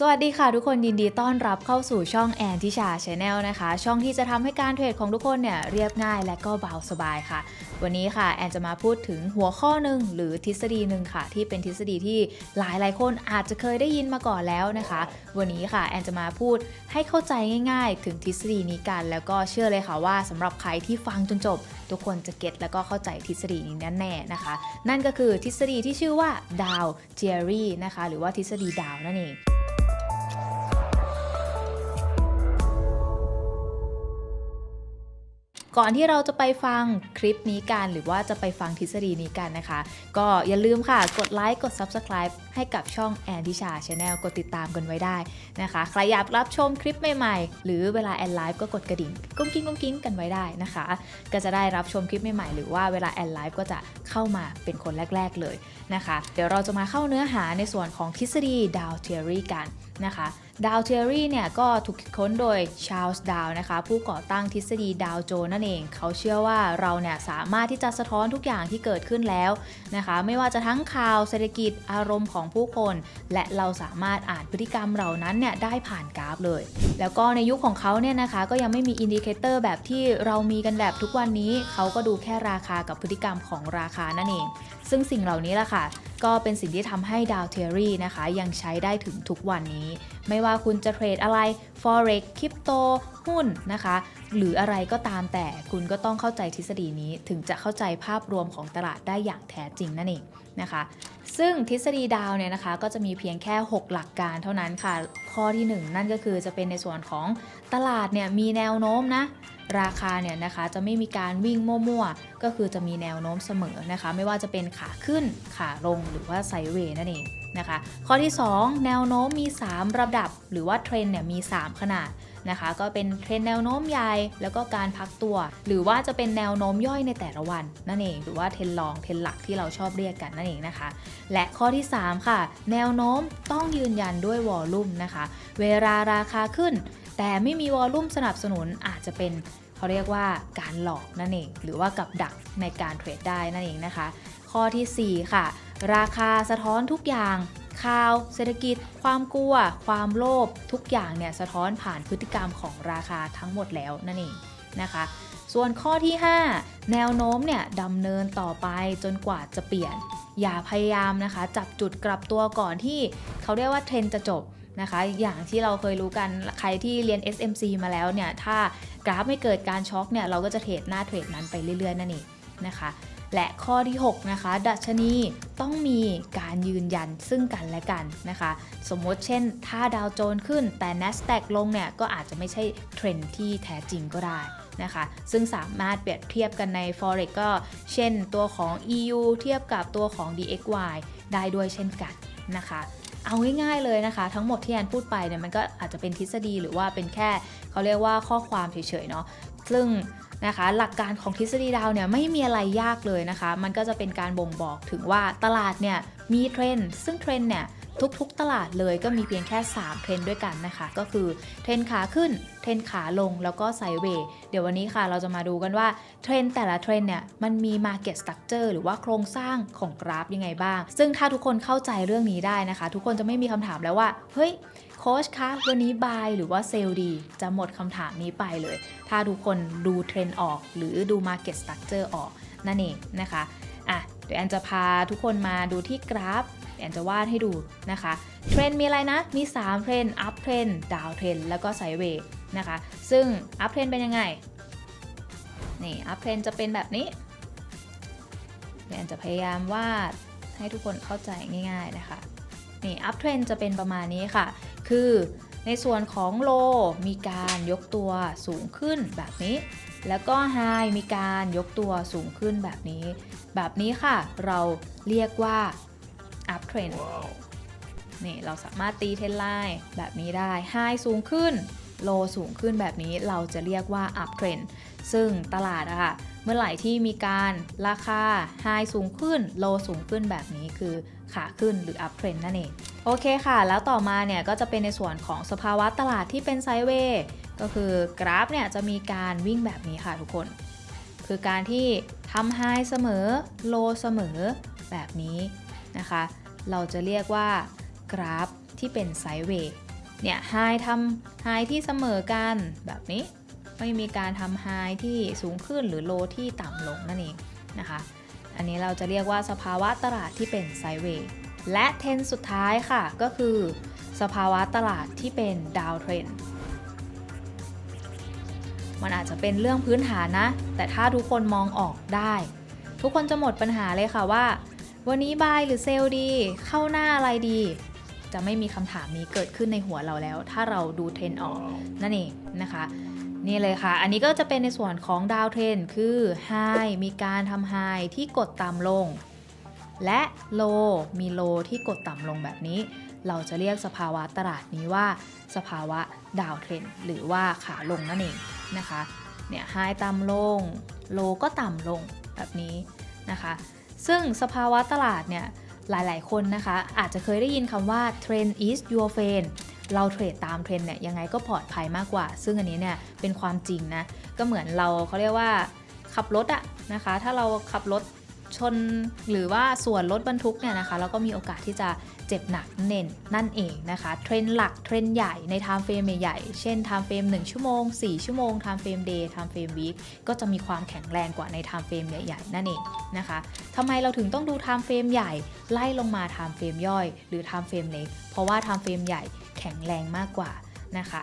สวัสดีค่ะทุกคนยินดีต้อนรับเข้าสู่ช่องแอนทิชาชาแนลนะคะ ช่องที่จะทำให้การเทรดของทุกคนเนี่ยเรียบง่ายและก็เบาสบายค่ะ วันนี้ค่ะแอนจะมาพูดถึงหัวข้อหนึ่งหรือทฤษฎีหนึ่งค่ะ ที่เป็นทฤษฎีที่หลายหลายคนอาจจะเคยได้ยินมาก่อนแล้วนะคะ วันนี้ค่ะแอนจะมาพูดให้เข้าใจง่ายๆ ถึงทฤษฎีนี้กัน แล้วก็เชื่อเลยค่ะว่าสำหรับใครที่ฟังจนจบ ทุกคนจะเก็ตแล้วก็เข้าใจทฤษฎีนี้แน่ๆนะคะ นั่นก็คือทฤษฎีที่ชื่อว่าดาวเจอรี่นะคะหรือว่าทฤษฎีดาวนั่นเอง ก่อนที่เราจะไปฟังคลิปนี้กัน หรือว่าจะไปฟังทฤษฎีนี้กันนะคะ ก็อย่าลืมค่ะกดไลค์กด Subscribe ให้กับช่องแอนดิชาชาแนลกดติดตามกันไว้ได้นะคะใครอยากรับชมคลิปใหม่ๆ หรือเวลาแอนไลฟ์ก็กดกระดิ่งกุ้งกิ้งกุ้งกิ้งกันไว้ได้นะคะ ก็จะได้รับชมคลิปใหม่ๆ หรือว่าเวลาแอนไลฟ์ก็จะเข้ามาเป็นคนแรก ๆเลยนะคะ เดี๋ยวเราจะมาเข้าเนื้อหาในส่วนของทฤษฎีดาวเทอรี่กันนะคะ ดาวเทอรี่เนี่ยก็ถูกคิดค้นโดยชาร์ลส์ดาวนะคะ ผู้ก่อตั้งทฤษฎีดาวโจนส์นั่นเอง เขาเชื่อว่าเราเนี่ยสามารถที่จะสะท้อนทุกอย่างที่เกิดขึ้นแล้วนะคะ ไม่ว่าจะทั้งข่าวเศรษฐกิจอารมณ์ของผู้คน และเราสามารถอ่านพฤติกรรมเหล่านั้นเนี่ยได้ผ่านกราฟเลย แล้วก็ในยุคของเขาเนี่ยนะคะก็ยังไม่มีอินดิเคเตอร์แบบที่เรามีกันแบบทุกวันนี้ เขาก็ดูแค่ราคากับพฤติกรรมของราคานั่นเอง ซึ่งสิ่งเหล่านี้แหละค่ะ ก็เป็นสิ่งที่ทำให้ดาวเทอรี่นะคะยังใช้ได้ถึงทุกวันนี้ ไม่ว่าคุณจะเทรดอะไร forex คริปโต หุ้นนะคะ หรืออะไรก็ตามแต่คุณก็ต้องเข้าใจทฤษฎีนี้ถึงจะเข้าใจภาพรวมของตลาดได้อย่างแท้จริงนั่นเองนะคะ ซึ่งทฤษฎีดาวเนี่ยนะคะ ก็จะมีเพียงแค่ 6 หลักการเท่านั้นค่ะ ข้อที่ 1 นั่นก็คือจะเป็นในส่วนของตลาดเนี่ยมีแนวโน้มนะ ราคาเนี่ยนะคะจะไม่มีการวิ่งมั่วๆ ก็คือจะมีแนวโน้มเสมอนะคะ ไม่ว่าจะเป็นขาขึ้นขาลงหรือว่าไซเวย์นั่นเองนะคะ ข้อที่ 2 แนวโน้มมี 3 ระดับ หรือว่าเทรนเนี่ยมี 3 ขนาดนะคะ ก็เป็นเทรนแนวโน้มใหญ่แล้วก็การพักตัว หรือว่าจะเป็นแนวโน้มย่อยในแต่ละวันนั่นเอง หรือว่าเทรนลองเทรนหลักที่เราชอบเรียกกันนั่นเองนะคะ และข้อที่ 3 ค่ะ แนวโน้มต้องยืนยันด้วยวอลลุ่มนะคะ เวลาราคาขึ้น แต่ไม่มีวอลลุ่มสนับสนุนอาจจะเป็นเขาเรียกว่าการหลอกนั่นเอง หรือว่ากับดักในการเทรดได้นั่นเองนะคะ ข้อทีสี่ 4 ค่ะ ราคาสะท้อนทุกอย่างข่าว เศรษฐกิจ ความกลัว ความโลภทุกอย่างเนี่ยสะท้อนผ่านพฤติกรรมของราคาทั้งหมดแล้วนั่นเองนะคะ ส่วนข้อที่ 5 แนวโน้มเนี่ยดำเนินต่อไปจนกว่าจะเปลี่ยน อย่าพยายามนะคะ จับจุดกลับตัวก่อนที่เขาเรียกว่าเทรนด์จะจบ นะคะ อย่างที่เราเคยรู้กันใครที่เรียน SMC มาแล้วเนี่ย ถ้ากราฟไม่เกิดการช็อคเนี่ย เราก็จะเทรดหน้าเทรดนั้นไปเรื่อย ๆ นั่นเองนะคะและข้อที่ 6 นะคะ ดัชนีต้องมีการยืนยันซึ่งกันและกันนะคะ สมมติเช่น ถ้าดาวโจนส์ขึ้นแต่ NASDAQ ลงเนี่ย ก็อาจจะไม่ใช่เทรนด์ที่แท้จริงก็ได้นะคะ ซึ่งสามารถเปรียบเทียบกันใน Forex ก็เช่นตัวของ EU เทียบกับตัวของ DXY ได้ด้วยเช่นกันนะคะ เอาง่ายๆเลยนะคะ ทั้งหมดที่แอนพูดไปเนี่ยมันก็อาจจะเป็นทฤษฎีหรือว่าเป็นแค่เขาเรียกว่าข้อความเฉยๆเนาะซึ่งนะคะหลักการของทฤษฎีดาวเนี่ยไม่มีอะไรยากเลยนะคะ มันก็จะเป็นการบ่งบอกถึงว่าตลาดเนี่ยมีเทรนด์ซึ่งเทรนด์เนี่ย ทุกๆตลาดเลยก็มีเพียงแค่ 3 เทรนด์ด้วยกันนะคะ ก็คือเทรนขาขึ้น เทรนขาลงแล้วก็ไซเวย์เดี๋ยววันนี้ค่ะ เราจะมาดูกันว่าเทรนแต่ละเทรนเนี่ยมันมี Market Structure หรือว่าโครงสร้างของกราฟยังไงบ้าง ซึ่งถ้าทุกคนเข้าใจเรื่องนี้ได้นะคะ ทุกคนจะไม่มีคำถามแล้วว่าเฮ้ยโค้ชคะวันนี้บายหรือว่าเซลดี จะหมดคำถามนี้ไปเลย ถ้าทุกคนดูเทรนออกหรือดู Market Structure ออกนั่นเองนะคะอะเดี๋ยวแอนจะพาทุกคนมาดูที่กราฟ แอนจะวาดให้ดูนะคะ เทรนด์มีอะไรนะ มี 3 เทรนด์อัพเทรนด์ดาวเทรนด์แล้วก็ไซเวย์นะคะ ซึ่งอัพเทรนด์เป็นยังไง นี่อัพเทรนด์จะเป็นแบบนี้แอนจะพยายามวาดให้ทุกคนเข้าใจง่าย ๆนะคะ นี่อัพเทรนด์จะเป็นประมาณนี้ค่ะ คือในส่วนของโลมีการยกตัวสูงขึ้นแบบนี้ แล้วก็ไฮมีการยกตัวสูงขึ้นแบบนี้ แบบนี้ค่ะ เราเรียกว่า อัพเทรนด์นี่เราสามารถตีเทรนไลน์แบบนี้ได้ไฮสูงขึ้นโลสูงขึ้นแบบนี้เราจะเรียกว่าอัพเทรนด์ซึ่งตลาดอะค่ะเมื่อไหร่ที่มีการราคาไฮสูงขึ้นโลสูงขึ้นแบบนี้คือขาขึ้นหรืออัพเทรนนั่นเอง โอเคค่ะ แล้วต่อมาเนี่ยก็จะเป็นในส่วนของสภาวะตลาดที่เป็นไซด์เวย์ก็คือกราฟเนี่ยจะมีการวิ่งแบบนี้ค่ะทุกคน คือการที่ทำไฮเสมอโลเสมอแบบนี้ นะคะ เราจะเรียกว่ากราฟที่เป็นไซด์เวย์เนี่ยไฮทำไฮที่เสมอกันแบบนี้ ไม่มีการทำไฮที่สูงขึ้นหรือโลที่ต่ำลงนั่นเองนะคะ อันนี้เราจะเรียกว่าสภาวะตลาดที่เป็นไซด์เวย์และเทรนสุดท้ายค่ะก็คือ สภาวะตลาดที่เป็นดาวเทรนมันอาจจะเป็นเรื่องพื้นฐานนะ แต่ถ้าทุกคนมองออกได้ ทุกคนจะหมดปัญหาเลยค่ะว่า วันนี้บายหรือเซลล์ดี เข้าหน้าอะไรดี จะไม่มีคำถามนี้เกิดขึ้นในหัวเราแล้ว ถ้าเราดูเทรนด์ออกนั่นเองนะคะนี่เลยค่ะ อันนี้ก็จะเป็นในส่วนของดาวเทรนคือ High มีการทำ High ที่กดต่ำลง และ Low มี Low ที่กดต่ำลงแบบนี้ เราจะเรียกสภาวะตลาดนี้ว่า สภาวะดาวเทรนหรือว่าขาลงนั่นเองนะคะ เนี่ย High ต่ำลง Low ก็ต่ำลงแบบนี้นะคะ ซึ่งสภาวะตลาดเนี่ยหลายๆ คนนะคะ อาจจะเคยได้ยินคำว่า trend is your friend เราเทรดตามเทรนด์เนี่ยยังไงก็ปลอดภัยมากกว่า ซึ่งอันนี้เนี่ยเป็นความจริงนะ ก็เหมือนเราเขาเรียกว่าขับรถอะนะคะ ถ้าเราขับรถ ชนหรือว่าส่วนรถบรรทุกเนี่ยนะคะเราก็มีโอกาสที่จะเจ็บหนักเน้นนั่นเองนะคะเทรนด์หลักเทรนด์ใหญ่ใน time frame ใหญ่เช่น time frame 1ชั่วโมง 4 ชั่วโมง time frame day time frame week ก็จะมีความแข็งแรงกว่าใน time frame ใหญ่ๆนั่นเองนะคะทำไมเราถึงต้องดู time frame ใหญ่ไล่ลงมา time frame ย่อย หรือ time frame เล็กเพราะว่า time frame ใหญ่แข็งแรงมากกว่านะคะ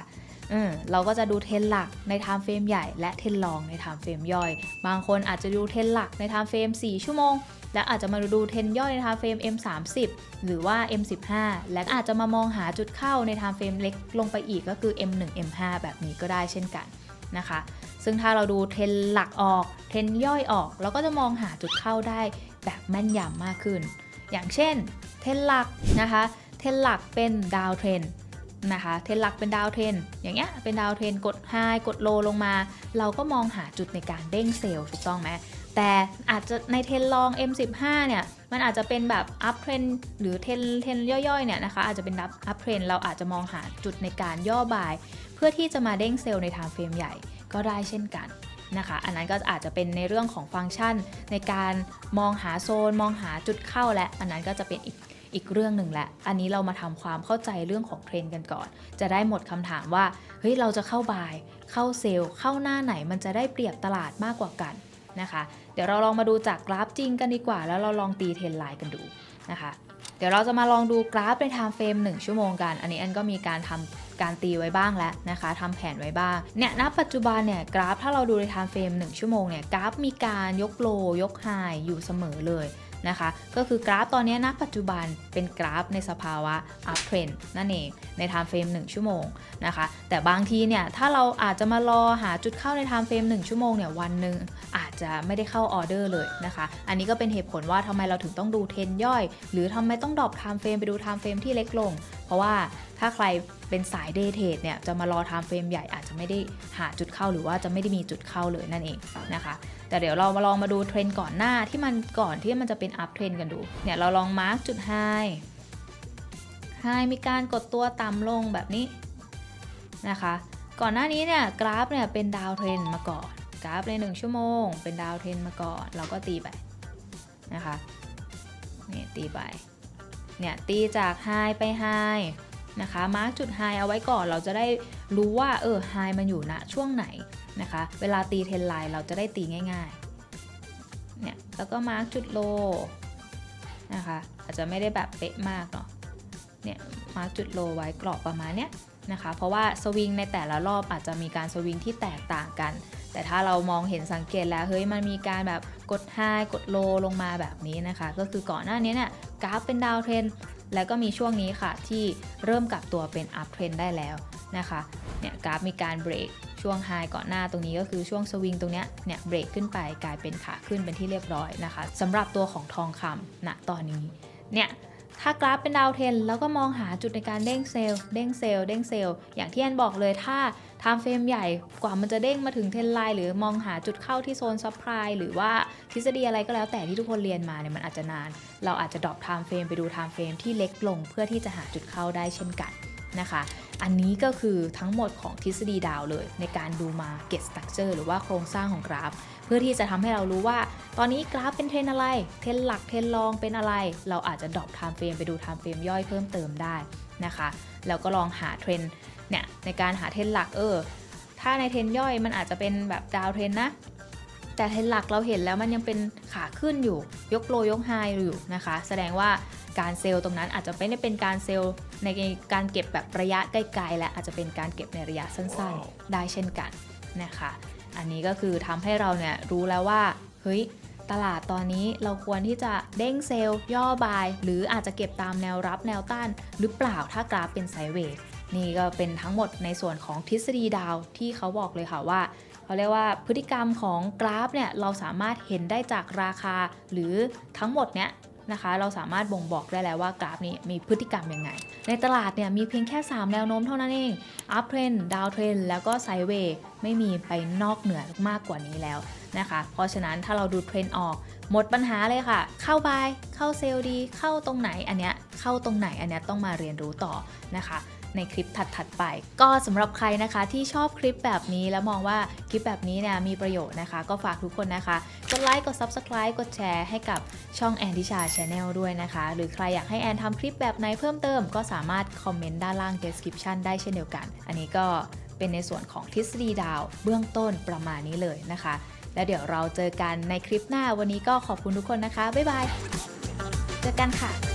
เราก็จะดูเทรนหลักใน time frame ใหญ่และเทรนรองใน time frame ย่อย บางคนอาจจะดูเทรนหลักใน time frame 4ชั่วโมง และอาจจะมาดูเทรนย่อยใน time frame M30 หรือว่า M15 และอาจจะมามองหาจุดเข้าใน time frame เล็กลงไปอีกก็คือ M1 M5 แบบนี้ก็ได้เช่นกันนะคะ ซึ่งถ้าเราดูเทรนหลักออก เทรนย่อยออก เราก็จะมองหาจุดเข้าได้แบบแม่นยำมากขึ้น อย่างเช่น เทรนหลักนะคะ เทรนหลักเป็นดาวเทรน นะคะ เทรนหลักเป็นดาวเทรนอย่างเงี้ยเป็นดาวเทรนกดไฮกดโลลงมา เราก็มองหาจุดในการเด้งเซลล์ถูกต้องไหมแต่อาจจะในเทรนลอง M15 เนี่ยมันอาจจะเป็นแบบอัพเทรนหรือเทรนเทรนย่อยๆเนี่ยนะคะอาจจะเป็นอัพเทรนเราอาจจะมองหาจุดในการย่อบาย เพื่อที่จะมาเด้งเซลล์ในไทม์เฟรมใหญ่ก็ได้เช่นกันนะคะ อันนั้นก็อาจจะเป็นในเรื่องของฟังก์ชันในการมองหาโซน มองหาจุดเข้าและอันนั้นก็จะเป็นอีก อีกเรื่องหนึ่งแหละ อันนี้เรามาทำความเข้าใจเรื่องของเทรนกันก่อน จะได้หมดคำถามว่า เฮ้ย เราจะเข้าบาย เข้าเซลล์ เข้าหน้าไหนมันจะได้เปรียบตลาดมากกว่ากันนะคะ เดี๋ยวเราลองมาดูจากกราฟจริงกันดีกว่า แล้วเราลองตีเทรนไลน์กันดูนะคะ เดี๋ยวเราจะมาลองดูกราฟในไทม์เฟรม1ชั่วโมงกัน อันนี้อันก็มีการทำการตีไว้บ้างแล้วนะคะทำแผนไว้บ้าง เนี่ย ณ ปัจจุบันเนี่ย กราฟถ้าเราดูในไทม์เฟรม1ชั่วโมงเนี่ย กราฟมีการยกโล ยกไฮอยู่เสมอเลย นะคะ ก็คือกราฟตอนนี้ณปัจจุบันเป็นกราฟในสภาวะ up trend นั่นเองในไทม์เฟรม1ชั่วโมงนะคะ แต่บางทีเนี่ยถ้าเราอาจจะมารอหาจุดเข้าในไทม์เฟรม1ชั่วโมงเนี่ยวันหนึ่งอาจจะไม่ได้เข้าออเดอร์เลยนะคะ อันนี้ก็เป็นเหตุผลว่าทำไมเราถึงต้องดูเทรนย่อย หรือทำไมต้องดรอปไทม์เฟรมไปดูไทม์เฟรมที่เล็กลงเพราะว่าถ้าใครเป็นสายเดย์เทรดเนี่ยจะมารอไทม์เฟรมใหญ่อาจจะไม่ได้หาจุดเข้าหรือว่าจะไม่ได้มีจุดเข้าเลยนั่นเองนะคะ แต่เดี๋ยวเรามาลองมาดูเทรนก่อนหน้าที่มันก่อนที่มันจะเป็นอัพเทรนกันดูเนี่ยเราลองมาร์กจุดไฮไฮมีการกดตัวต่ำลงแบบนี้นะคะ ก่อนหน้านี้เนี่ยกราฟเนี่ยเป็นดาวเทรนมาก่อนกราฟใน 1 ชั่วโมง เป็นดาวเทรนมาก่อน เราก็ตีไปนะคะนี่ตีไป เนี่ยตีจากไฮไปไฮนะคะมาร์กจุดไฮเอาไว้ก่อนเราจะได้รู้ว่าเออไฮมันอยู่ณช่วงไหนนะคะ เวลาตีเทนไลน์เราจะได้ตีง่ายๆเนี่ยแล้วก็มาร์กจุดโลนะคะอาจจะไม่ได้แบบเป๊ะมากเนาะเนี่ยมาร์กจุดโลไว้กรอบประมาณเนี้ยนะคะ เพราะว่าสวิงในแต่ละรอบอาจจะมีการสวิงที่แตกต่างกัน แต่ถ้าเรามองเห็นสังเกตแล้วเฮ้ยมันมีการแบบกดไฮกดโลลงมาแบบนี้นะคะ ก็คือก่อนหน้านี้เนี่ยกราฟเป็นดาวเทรนแล้วก็มีช่วงนี้ค่ะที่เริ่มกลับตัวเป็นอัพเทรนได้แล้วนะคะเนี่ยกราฟมีการเบรกช่วงไฮก่อนหน้าตรงนี้ก็คือช่วงสวิงตรงเนี้ยเนี่ยเบรกขึ้นไปกลายเป็นขาขึ้นเป็นที่เรียบร้อยนะคะสำหรับตัวของทองคำณตอนนี้เนี่ยถ้ากราฟเป็นดาวเทรนแล้วก็มองหาจุดในการเด้งเซลล์เด้งเซลล์เด้งเซลล์อย่างที่แอนบอกเลยถ้า ทม์เฟรมใหญ่กว่ามันจะเด้งมาถึงเทรนไลน์หรือมองหาจุดเข้าที่โซนซัพพลายหรือว่าทฤษฎีอะไรก็แล้วแต่ที่ทุกคนเรียนมาเนี่ยมันอาจจะนาน เราอาจจะดรอปไทม์เฟรมไปดูไทม์เฟรมที่เล็กลงเพื่อที่จะหาจุดเข้าได้เช่นกันนะคะ อันนี้ก็คือทั้งหมดของทฤษฎีดาวเลย ในการดูมา Get Structure หรือว่าโครงสร้างของกราฟ เพื่อที่จะทำให้เรารู้ว่า ตอนนี้กราฟเป็นเทรนอะไร เทรนหลักเทรนรองเป็นอะไร เราอาจจะดรอปไทม์เฟรมไปดูไทม์เฟรมย่อยเพิ่มเติมได้นะคะ แล้วก็ลองหาเทรน เนี่ยในการหาเทรนด์หลักเออ ถ้าในเทรนด์ย่อยมันอาจจะเป็นแบบดาวเทรนด์นะ แต่เทรนด์หลักเราเห็นแล้วมันยังเป็นขาขึ้นอยู่ ยกโลยกไฮอยู่นะคะ แสดงว่าการเซลล์ตรงนั้นอาจจะไม่ได้เป็นการเซลล์ในการเก็บแบบระยะใกล้ๆและอาจจะเป็นการเก็บในระยะสั้นๆ ได้เช่นกันนะคะ อันนี้ก็คือทำให้เราเนี่ยรู้แล้วว่าเฮ้ยตลาดตอนนี้เราควรที่จะเด้งเซลล์ย่อบาย หรืออาจจะเก็บตามแนวรับแนวต้านหรือเปล่าถ้ากราฟเป็นไซด์เวย์นี่ก็เป็นทั้งหมดในส่วนของทฤษฎีดาวที่เขาบอกเลยค่ะว่าเขาเรียกว่าพฤติกรรมของกราฟเนี่ยเราสามารถเห็นได้จากราคา หรือทั้งหมดเนี้ยนะคะเราสามารถบ่งบอกได้แล้วว่ากราฟนี้มีพฤติกรรมยังไง ในตลาดเนี่ยมีเพียงแค่ 3 แนวโน้มเท่านั้นเอง up trend down trend แล้วก็ sideways ไม่มีไปนอกเหนือมากกว่านี้แล้วนะคะ เพราะฉะนั้นถ้าเราดูเทรนด์ออกหมดปัญหาเลยค่ะ เข้าบายเข้าเซลล์ดี เข้าตรงไหนอันเนี้ยเข้าตรงไหนอันเนี้ยต้องมาเรียนรู้ต่อนะคะ ในคลิปถัดๆไป ก็สำหรับใครนะคะที่ชอบคลิปแบบนี้แล้วมองว่าคลิปแบบนี้เนี่ยมีประโยชน์นะคะ ก็ฝากทุกคนนะคะกดไลค์กด Subscribe กดแชร์ให้กับช่องแอนดิชาชาแนลด้วยนะคะ หรือใครอยากให้แอนทำคลิปแบบไหนเพิ่มเติม ก็สามารถคอมเมนต์ด้านล่าง description ได้เช่นเดียวกัน อันนี้ก็เป็นในส่วนของทฤษฎีดาวเบื้องต้นประมาณนี้เลยนะคะ แล้วเดี๋ยวเราเจอกันในคลิปหน้าวันนี้ก็ขอบคุณทุกคนนะคะ บ๊ายบาย เจอกันค่ะ